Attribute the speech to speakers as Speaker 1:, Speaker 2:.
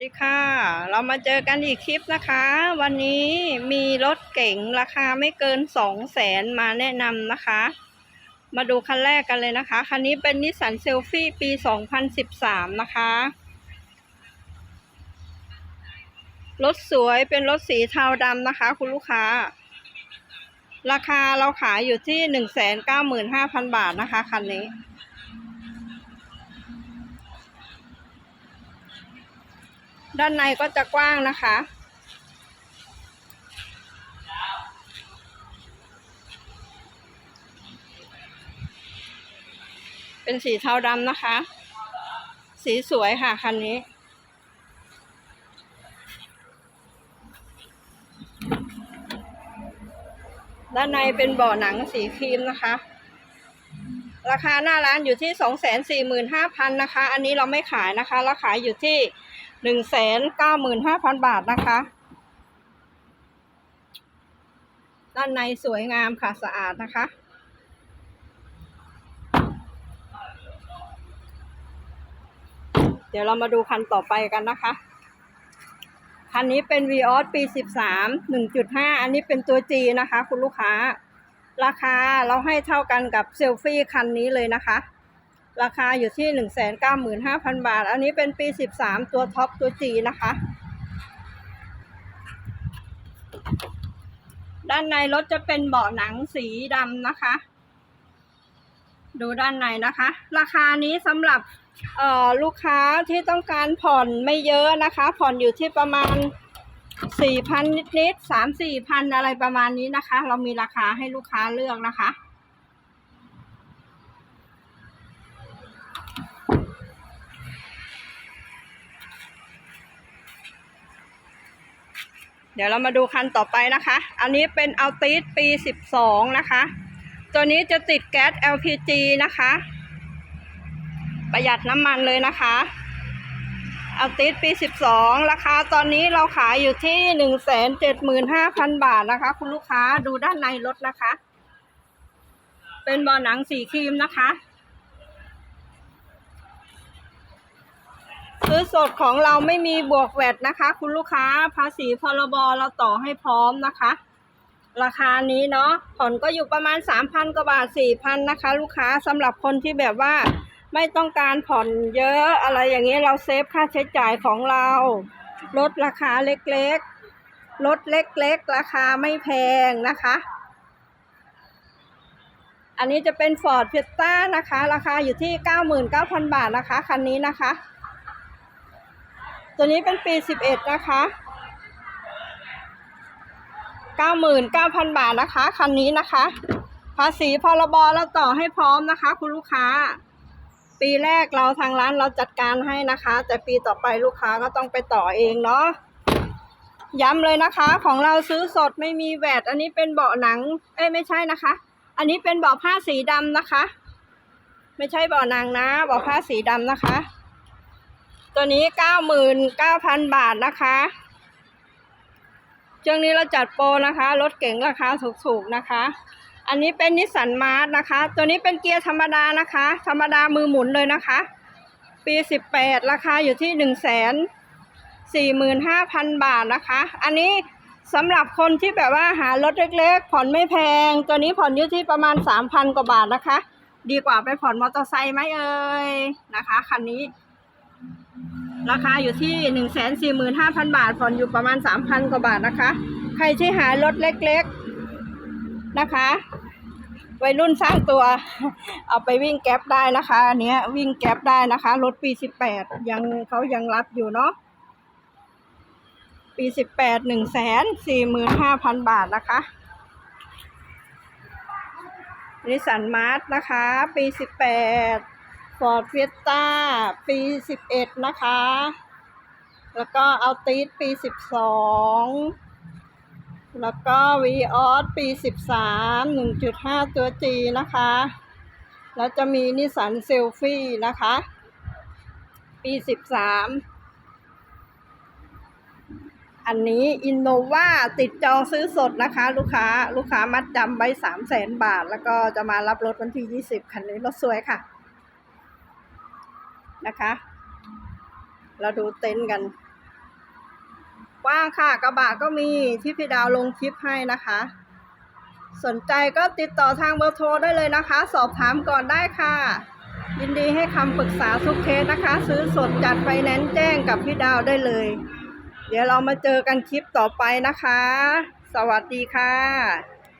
Speaker 1: สวัสดีค่ะ เรามาเจอกันอีกคลิปนะคะ วันนี้มีรถเก๋งราคาไม่เกินสองแสนมาแนะนำนะคะ มาดูคันแรกกันเลยนะคะ คันนี้เป็นนิสสันเซลฟี่ปี2013นสิบสามนะคะ รถสวยเป็นรถสีเทาดำนะคะ คุณลูกค้า ราคาเราขายอยู่ที่195,000บาทนะคะ คันนี้ ด้านในก็จะกว้างนะคะ เป็นสีเทาดำนะคะ สีสวยค่ะคันนี้ ด้านในเป็นเบาะหนังสีครีมนะคะราคาหน้าร้านอยู่ที่สองแสนสี่หมื่นห้าพันนะคะ อันนี้เราไม่ขายนะคะ เราขายอยู่ที่ หนึ่งแสนเก้าหมื่นห้าพันบาทนะคะ ด้านในสวยงามค่ะสะอาดนะคะ เดี๋ยวเรามาดูคันต่อไปกันนะคะ คันนี้เป็น v ีออสปี 13 1.5 อันนี้เป็นตัว G นะคะ คุณลูกค้า ราคาเราให้เท่ากันกับเซลฟี่คันนี้เลยนะคะ ราคาอยู่ที่ 195,000 บาท อันนี้เป็นปี 13 ตัวท็อปตัว G นะคะ ด้านในรถจะเป็นเบาะหนังสีดำนะคะ ดูด้านในนะคะ ราคานี้สำหรับลูกค้าที่ต้องการผ่อนไม่เยอะนะคะ ผ่อนอยู่ที่ประมาณสี่พันนิดๆสามสี่พันอะไรประมาณนี้นะคะ เรามีราคาให้ลูกค้าเลือกนะคะ ดี๋ยวเรามาดูคันต่อไปนะคะ อันนี้เป็นอัลติสปี 12 นะคะ ตัวนี้จะติดแก๊ส LPG นะคะ ประหยัดน้ำมันเลยนะคะอัลติสปี 12 ราคาตอนนี้เราขายอยู่ที่ 175,000 บาทนะคะ คุณลูกค้าดูด้านในรถนะคะ เป็นเบาะหนังสีครีมนะคะ ซื้อสดของเราไม่มีบวกแวดนะคะ คุณลูกค้าภาษีพรบเราต่อให้พร้อมนะคะ ราคานี้เนาะผ่อนก็อยู่ประมาณ 3,000กว่าบาท 4,000 นะคะ ลูกค้าสำหรับคนที่แบบว่าไม่ต้องการผ่อนเยอะอะไรอย่างนี้เราเซฟค่าใช้จ่ายของเรา ลดราคาเล็กๆ ลดเล็กๆ ราคาไม่แพงนะคะ อันนี้จะเป็น Ford f i e s t a นะคะ ราคาอยู่ที่ 99,000 บาทนะคะ คันนี้นะคะ ตัวนี้เป็นปี11นะคะ99,000บาทนะคะ คันนี้นะคะ ภาษีพรบเราต่อให้พร้อมนะคะ คุณลูกค้า ปีแรกเราทางร้านเราจัดการให้นะคะ แต่ปีต่อไปลูกค้าก็ต้องไปต่อเองเนาะย้ำเลยนะคะ ของเราซื้อสดไม่มีแวดอันนี้เป็นเบาะหนัง เอ้ยไม่ใช่นะคะ อันนี้เป็นเบาะผ้าสีดำนะคะ ไม่ใช่เบาะหนังนะเบาะผ้าสีดำนะคะ ตัวนี้เก้าหมื่นเก้าพันบาทนะคะช่วงนี้เราจัดโปรนะคะ รถเก๋งราคาถูกๆนะคะ อันนี้เป็นนิสสันมาร์นะคะ ตัวนี้เป็นเกียร์ธรรมดานะคะ ธรรมดามือหมุนเลยนะคะ ปีสิบแปดราคาอยู่ที่หนึ่งแสนสี่หมื่นห้าพันบาทนะคะ อันนี้สำหรับคนที่แบบว่าหารถเล็กๆ ผ่อนไม่แพง ตัวนี้ผ่อนอยู่ที่ประมาณสามพันกว่าบาทนะคะ ดีกว่าไปผ่อนมอเตอร์ไซค์ไหมเอ่ยนะคะคันนี้ ราคาอยู่ที่หนึ่งแสนสี่หมื่นห้าพันบาท ผ่อนอยู่ประมาณสามพันกว่าบาทนะคะ ใครที่หารถเล็กๆนะคะ วัยรุ่นสร้างตัว เอาไปวิ่งแก๊ปได้นะคะ อันเนี้ยวิ่งแก๊ปได้นะคะ รถปีสิบแปดยังเขายังรับอยู่เนาะ ปีสิบแปดหนึ่งแสนสี่หมื่นห้าพันบาทนะคะนิสสันมาร์ทนะคะ ปีสิบแปด ฟอร์ดเฟียต้าปีสิบเอ็ดนะคะ แล้วก็เอาตีสปีสิบสองแล้วก็วีออสปีสิบสามหนึ่งจุดห้าตัวจีนะคะ แล้วจะมีนิสสันเซลฟี่นะคะ ปีสิบสามอันนี้อินโนวาติดจองซื้อสดนะคะ ลูกค้าลูกค้ามัดจำไว้สามแสนบาท แล้วก็จะมารับรถวันที่ยี่สิบคันนี้รถสวยค่ะ นะคะ เราดูเต็นท์กันกว้างค่ะกระบะก็มีที่พี่ดาวลงคลิปให้นะคะ สนใจก็ติดต่อทางเบอร์โทรได้เลยนะคะ สอบถามก่อนได้ค่ะ ยินดีให้คำปรึกษาทุกเคสนะคะ ซื้อสดจัดไฟแนนซ์แจ้งกับพี่ดาวได้เลย เดี๋ยวเรามาเจอกันคลิปต่อไปนะคะ สวัสดีค่ะ